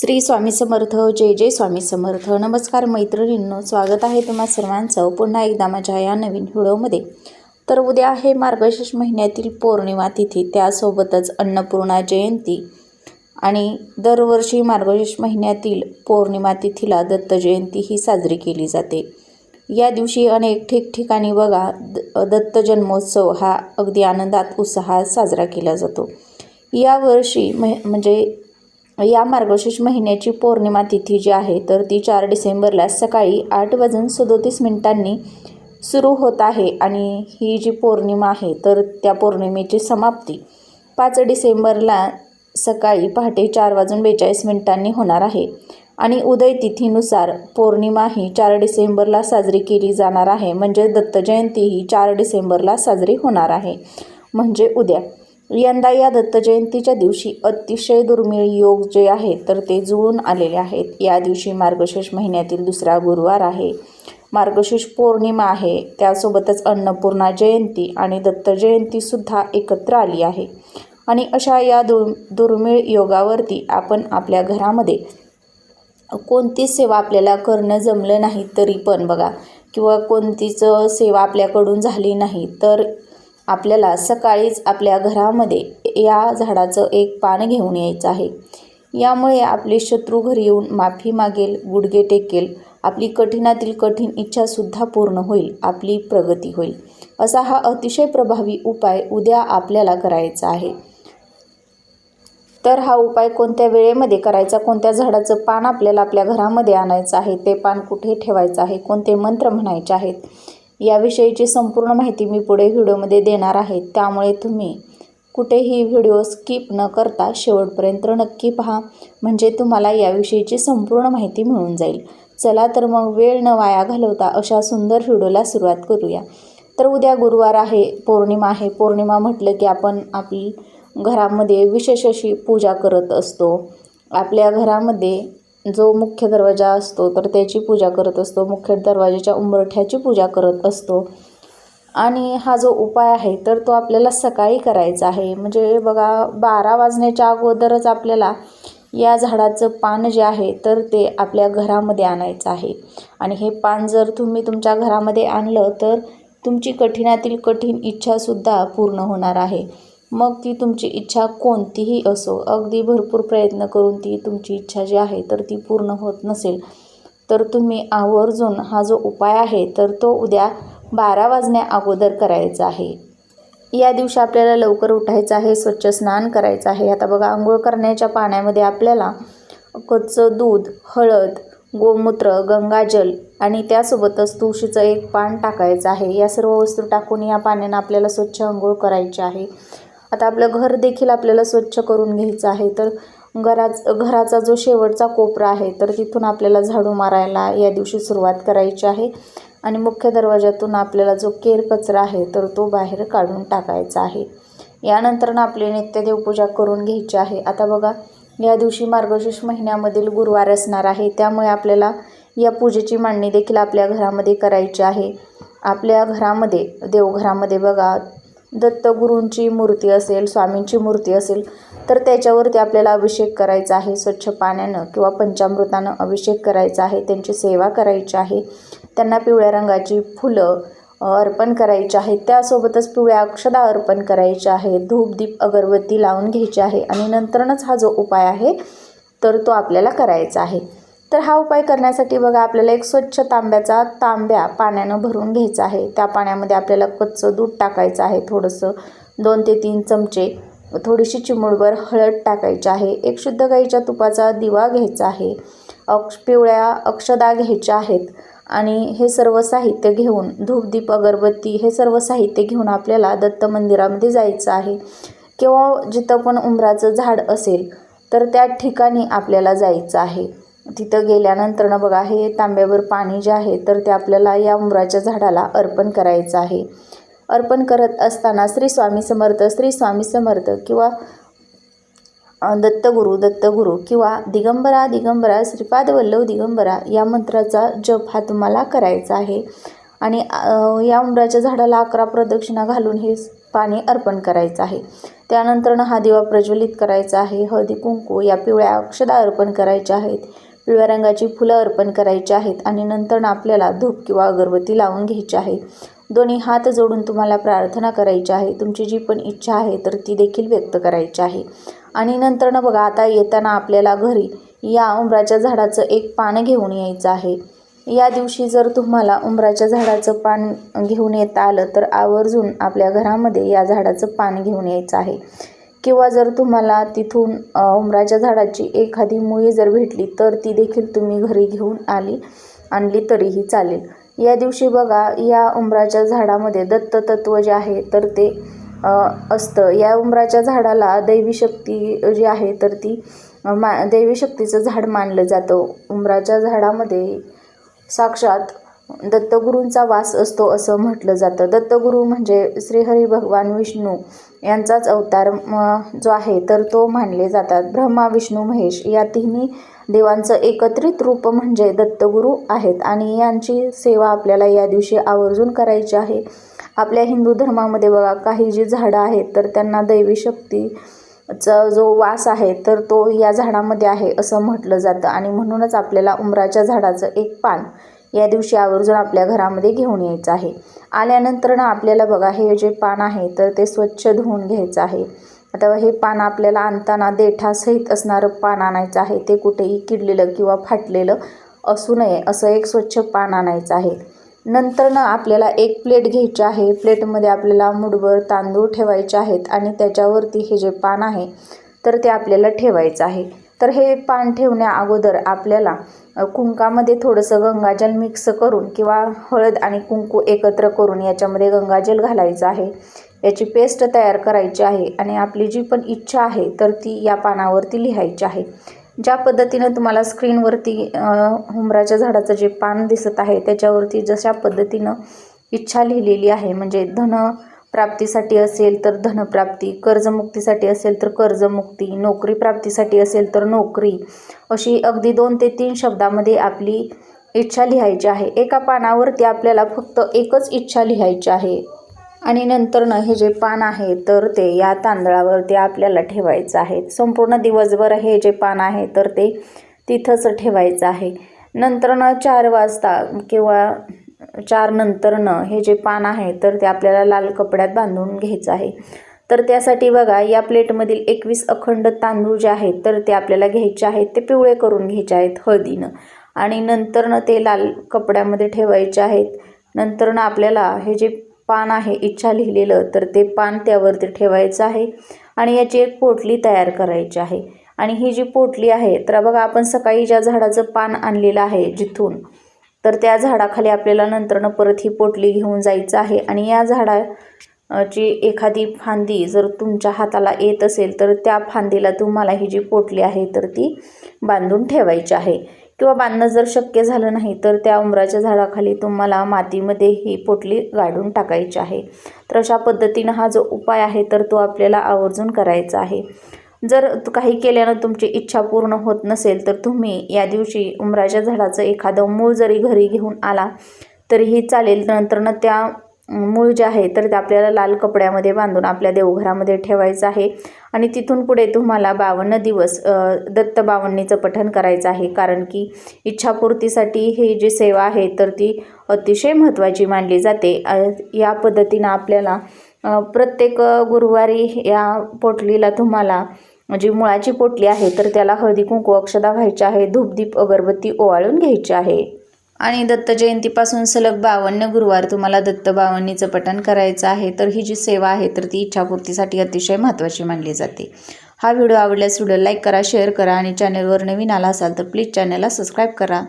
श्री स्वामी समर्थ जय जय स्वामी समर्थ. नमस्कार मैत्रिणींनो स्वागत आहे तुम्हा सर्वांचं पुन्हा एकदा माझ्या या नवीन व्हिडिओमध्ये. तर उद्या आहे मार्गशीर्ष महिन्यातील पौर्णिमा तिथी त्यासोबतच अन्नपूर्णा जयंती. आणि दरवर्षी मार्गशीर्ष महिन्यातील पौर्णिमा तिथीला दत्त जयंती ही साजरी केली जाते. या दिवशी अनेक ठिकठिकाणी बघा द दत्त जन्मोत्सव हा अगदी आनंदात उत्साहात साजरा केला जातो. यावर्षी मह म्हणजे या मार्गशीर्ष महिन्याची पौर्णिमा तिथी जी आहे तर ती चार डिसेंबरला सकाळी आठ वाजून सदोतीस मिनिटांनी सुरू होत आहे आणि ही जी पौर्णिमा आहे तर त्या पौर्णिमेची समाप्ती पाच डिसेंबरला सकाळी पहाटे चार वाजून बेचाळीस मिनिटांनी होणार आहे. आणि उदय तिथीनुसार पौर्णिमा ही चार डिसेंबरला साजरी केली जाणार आहे म्हणजे दत्तजयंती ही चार डिसेंबरला साजरी होणार आहे म्हणजे उद्या. यंदा या दत्तजयंतीच्या दिवशी अतिशय दुर्मिळ योग जे आहेत तर ते जुळून आलेले आहेत. या दिवशी मार्गशीर्ष महिन्यातील दुसरा गुरुवार आहे. मार्गशीर्ष पौर्णिमा आहे. त्यासोबतच अन्नपूर्णा जयंती आणि दत्त जयंतीसुद्धा एकत्र आली आहे. आणि अशा या दुर् दुर्मिळ योगावरती आपण आपल्या घरामध्ये कोणतीच सेवा आपल्याला करणं जमलं नाही तरी पण बघा किंवा कोणतीच सेवा आपल्याकडून झाली नाही तर आपल्याला सकाळीच आपल्या घरामध्ये या झाडाचं एक पान घेऊन यायचं आहे. यामुळे आपले शत्रू घरी येऊन माफी मागेल गुडघे टेकेल आपली कठीणातील कठीण इच्छासुद्धा पूर्ण होईल आपली प्रगती होईल. असा हा अतिशय प्रभावी उपाय उद्या आपल्याला करायचा आहे. तर हा उपाय कोणत्या वेळेमध्ये करायचा कोणत्या झाडाचं पान आपल्याला आपल्या घरामध्ये आणायचं आहे ते पान कुठे ठेवायचं आहे कोणते मंत्र म्हणायचे आहेत याविषयीची संपूर्ण माहिती मी पुढे व्हिडिओमध्ये देणार आहे. त्यामुळे तुम्ही कुठेही व्हिडिओ स्किप न करता शेवटपर्यंत नक्की पहा. म्हणजे तुम्हाला याविषयीची संपूर्ण माहिती मिळून जाईल. चला तर मग वेळ न वाया घालवता अशा सुंदर व्हिडिओला सुरुवात करूया. तर उद्या गुरुवार आहे पौर्णिमा आहे. पौर्णिमा म्हटलं की आपण आपली घरामध्ये विशेष अशी पूजा करत असतो. आपल्या घरामध्ये जो मुख्य दरवाजा असतो तर त्याची पूजा करत असतो. मुख्य दरवाजाच्या उंबरठ्याची पूजा करत असतो. आणि हा जो उपाय आहे तर तो आपल्याला सकाळी करायचा आहे. म्हणजे बघा बारा वाजण्याच्या अगोदरच आपल्याला या झाडाचं पान जे आहे तर ते आपल्या घरामध्ये आणायचं आहे. आणि हे पान जर तुम्ही तुमच्या घरामध्ये आणलं तर तुमची कठीणातील कठीण इच्छासुद्धा पूर्ण होणार आहे. मग ती तुमची इच्छा कोणतीही असो अगदी भरपूर प्रयत्न करून ती तुमची इच्छा जी आहे तर ती पूर्ण होत नसेल. तर तुम्ही आवर्जून हा जो उपाय आहे तर तो उद्या बारा वाजण्या अगोदर करायचा आहे. या दिवशी आपल्याला लवकर उठायचं आहे स्वच्छ स्नान करायचं आहे. आता बघा आंघोळ करण्याच्या पाण्यामध्ये आपल्याला कच्चं दूध हळद गोमूत्र गंगाजल आणि त्यासोबतच तुळशीचं एक पान टाकायचं आहे. या सर्व वस्तू टाकून या पाण्यानं आपल्याला स्वच्छ आंघोळ करायची आहे. आता आपलं घर देखील आपल्याला स्वच्छ करून घ्यायचं आहे. तर घराच घराचा जो शेवटचा कोपरा आहे तर तिथून आपल्याला झाडू मारायला या दिवशी सुरुवात करायची आहे. आणि मुख्य दरवाजातून आपल्याला जो केर कचरा आहे तर तो बाहेर काढून टाकायचा आहे. यानंतर आपली नित्यदेवपूजा करून घ्यायची आहे. आता बघा या दिवशी मार्गशीर्ष महिन्यामधील गुरुवार असणार आहे. त्यामुळे आपल्याला या पूजेची मांडणी देखील आपल्या घरामध्ये करायची आहे. आपल्या घरामध्ये देवघरामध्ये बघा दत्तगुरूंची मूर्ती असेल स्वामींची मूर्ती असेल तर त्याच्यावरती आपल्याला अभिषेक करायचा आहे. स्वच्छ पाण्यानं किंवा पंचामृतानं अभिषेक करायचा आहे. त्यांची सेवा करायची आहे. त्यांना पिवळ्या रंगाची फुलं अर्पण करायची आहेत त्यासोबतच पिवळ्या अक्षदा अर्पण करायच्या आहेत. धूपदीप अगरबत्ती लावून घ्यायची आहे. आणि नंतरनच हा जो उपाय आहे तर तो आपल्याला करायचा आहे. तर हा उपाय करण्यासाठी बघा आपल्याला एक स्वच्छ तांब्याचा तांब्या पाण्यानं भरून घ्यायचा आहे. त्या पाण्यामध्ये आपल्याला कच्चं दूध टाकायचं आहे थोडंसं. दोन ते तीन चमचे थोडीशी चिमूडभर हळद टाकायची आहे. एक शुद्ध गाईच्या तुपाचा दिवा घ्यायचा आहे. अक्ष पिवळ्या अक्षदा घ्यायच्या आहेत. आणि हे सर्व साहित्य घेऊन धूपदीप अगरबत्ती हे सर्व साहित्य घेऊन आपल्याला दत्त मंदिरामध्ये जायचं आहे. किंवा जिथं पण उंबराचं झाड असेल तर त्या ठिकाणी आपल्याला जायचं आहे. तिथं गेल्यानंतर बघा हे तांब्यावर पाणी जे आहे तर ते आपल्याला या उंबराच्या झाडाला अर्पण करायचं आहे. अर्पण करत असताना श्री स्वामी समर्थ श्री स्वामी समर्थ किंवा दत्तगुरू दत्तगुरू किंवा दिगंबरा दिगंबरा श्रीपाद वल्लभ दिगंबरा या मंत्राचा जप हा तुम्हाला करायचा आहे. आणि या उमराच्या झाडाला अकरा प्रदक्षिणा घालून हे पाणी अर्पण करायचं आहे. त्यानंतरनं हा दिवा प्रज्वलित करायचा आहे. हळदी कुंकू या पिवळ्या अक्षदा अर्पण करायच्या आहेत. पिवळ्या रंगाची फुलं अर्पण करायची आहेत आणि नंतर आपल्याला धूप किंवा अगरबत्ती लावून घ्यायची आहे. दोन्ही हात जोडून तुम्हाला प्रार्थना करायची आहे. तुमची जी पण इच्छा आहे तर ती देखील व्यक्त करायची आहे. आणि नंतर नंतरनं बघा आता येताना आपल्याला घरी या उंबराच्या झाडाचं एक पान घेऊन यायचं आहे. या दिवशी जर तुम्हाला उंबराच्या झाडाचं पान घेऊन येता आलं तर आवर्जून आपल्या घरामध्ये या झाडाचं पान घेऊन यायचं आहे. किंवा जर तुम्हाला तिथून उमराच्या उंबराच्या झाडाची एखादी मुळी जर भेटली तर ती देखील तुम्ही घरी घेऊन आली आणली तरीही चालेल. या दिवशी बघा या उंबराच्या झाडामध्ये दत्ततत्व जे आहे तर ते असतं. या उमराच्या झाडाला दैवी शक्ती जी आहे तर ती मा दैवी शक्तीचं झाड मानलं जातं. उंबराच्या झाडामध्ये साक्षात दत्तगुरूंचा वास असतो असं म्हटलं जातं. दत्तगुरू म्हणजे श्रीहरी भगवान विष्णू यांचाच अवतार जो आहे तर तो मानले जातात. ब्रह्मा विष्णू महेश या तिन्ही देवांचं एकत्रित रूप म्हणजे दत्तगुरू आहेत आणि यांची सेवा आपल्याला या दिवशी आवर्जून करायची आहे. आपल्या हिंदू धर्मामध्ये बघा काही जी झाडं आहेत तर त्यांना दैवी शक्तीचा जो वास आहे तर तो या झाडामध्ये आहे असं म्हटलं जातं. आणि म्हणूनच आपल्याला उमराच्या झाडाचं एक पान या दिवशी आवर्जून आपल्या घरामध्ये घेऊन यायचं आहे. आल्यानंतर ना आपल्याला बघा हे जे पान आहे तर ते स्वच्छ धुवून घ्यायचं आहे. आता हे पान आपल्याला आणताना देठासहित असणारं पान आणायचं आहे. ते कुठेही किडलेलं किंवा फाटलेलं असू नये असं एक स्वच्छ पान आणायचं आहे. नंतर ना आपल्याला एक प्लेट घ्यायची आहे. प्लेटमध्ये आपल्याला मुठभर तांदूळ ठेवायचे आहेत आणि त्याच्यावरती हे जे पान आहे तर ते आपल्याला ठेवायचं आहे. तर हे पान ठेवण्या अगोदर आपल्याला कुंकामध्ये थोडंसं गंगाजल मिक्स करून किंवा हळद आणि कुंकू एकत्र करून याच्यामध्ये गंगाजल घालायचं आहे. याची पेस्ट तयार करायची आहे आणि आपली जी पण इच्छा आहे तर ती या पानावरती लिहायची आहे. ज्या पद्धतीनं तुम्हाला स्क्रीनवरती हुमराच्या झाडाचं जे पान दिसत आहे त्याच्यावरती जशा पद्धतीनं इच्छा लिहिलेली आहे म्हणजे धन प्राप्तीसाठी असेल तर धनप्राप्ती कर्जमुक्तीसाठी असेल तर कर्जमुक्ती नोकरी प्राप्तीसाठी असेल तर नोकरी अशी अगदी दोन ते तीन शब्दामध्ये आपली इच्छा लिहायची आहे. एका पानावरती आपल्याला फक्त एकच इच्छा लिहायची आहे आणि नंतरनं हे जे पान आहे तर ते या तांदळावरती आपल्याला ठेवायचं आहे. संपूर्ण दिवसभर हे जे पान आहे तर ते तिथंच ठेवायचं आहे. नंतरनं चार वाजता किंवा चार नंतरनं हे जे पान आहे तर ते आपल्याला लाल कपड्यात बांधून घ्यायचं आहे. तर त्यासाठी बघा या प्लेटमधील एकवीस अखंड तांदूळ जे आहेत तर ते आपल्याला घ्यायचे आहेत. ते पिवळे करून घ्यायचे आहेत हळदीनं. आणि नंतरनं ते लाल कपड्यामध्ये ठेवायचे आहेत. नंतरनं आपल्याला हे जे पान आहे इच्छा लिहिलेलं तर ते पान त्यावरती ठेवायचं आहे. आणि याची एक पोटली तयार करायची आहे. आणि ही जी पोटली आहे तर बघा आपण सकाळी ज्या झाडाचं पान आणलेलं आहे जिथून तर त्या झाडाखाली आपल्याला नंतरनं परत ही पोटली घेऊन जायचं आहे. आणि या झाडा ची एखादी फांदी जर तुमच्या हाताला येत असेल तर त्या फांदीला तुम्हाला ही जी पोटली आहे तर ती बांधून ठेवायची आहे. किंवा बांधणं जर शक्य झालं नाही तर त्या उंबराच्या झाडाखाली तुम्हाला मातीमध्ये ही पोटली गाडून टाकायची आहे. तर अशा पद्धतीनं हा जो उपाय आहे तर तो आपल्याला आवर्जून करायचा आहे. जर काही केल्यानं तुमची इच्छा पूर्ण होत नसेल तर तुम्ही या दिवशी उंबराच्या झाडाचं एखादं मूळ जरी घरी घेऊन आला तरीही चालेल. नंतरनं त्या मूळ जे आहे तर ते आपल्याला लाल कपड्यामध्ये बांधून आपल्या देवघरामध्ये ठेवायचं आहे. आणि तिथून पुढे तुम्हाला बावन्न दिवस दत्त बावन्नीचं पठण करायचं आहे. कारण की इच्छापूर्तीसाठी ही जी सेवा आहे तर ती अतिशय महत्त्वाची मानली जाते. या पद्धतीनं आपल्याला प्रत्येक गुरुवारी या पोटलीला तुम्हाला जी मुळाची पोटली आहे तर त्याला हळदी कुंकू अक्षदा व्हायची आहे धूपदीप अगरबत्ती ओवाळून घ्यायची आहे. आणि दत्त जयंतीपासून सलग बावन्न गुरुवार तुम्हाला दत्त बावन्नीचं पठण करायचं आहे. तर ही जी सेवा आहे तर ती इच्छापूर्तीसाठी अतिशय महत्त्वाची मानली जाते. हा व्हिडिओ आवडल्यास व्हिडिओ लाईक करा शेअर करा आणि चॅनलवर नवीन आला असाल तर प्लीज चॅनलला सबस्क्राईब करा.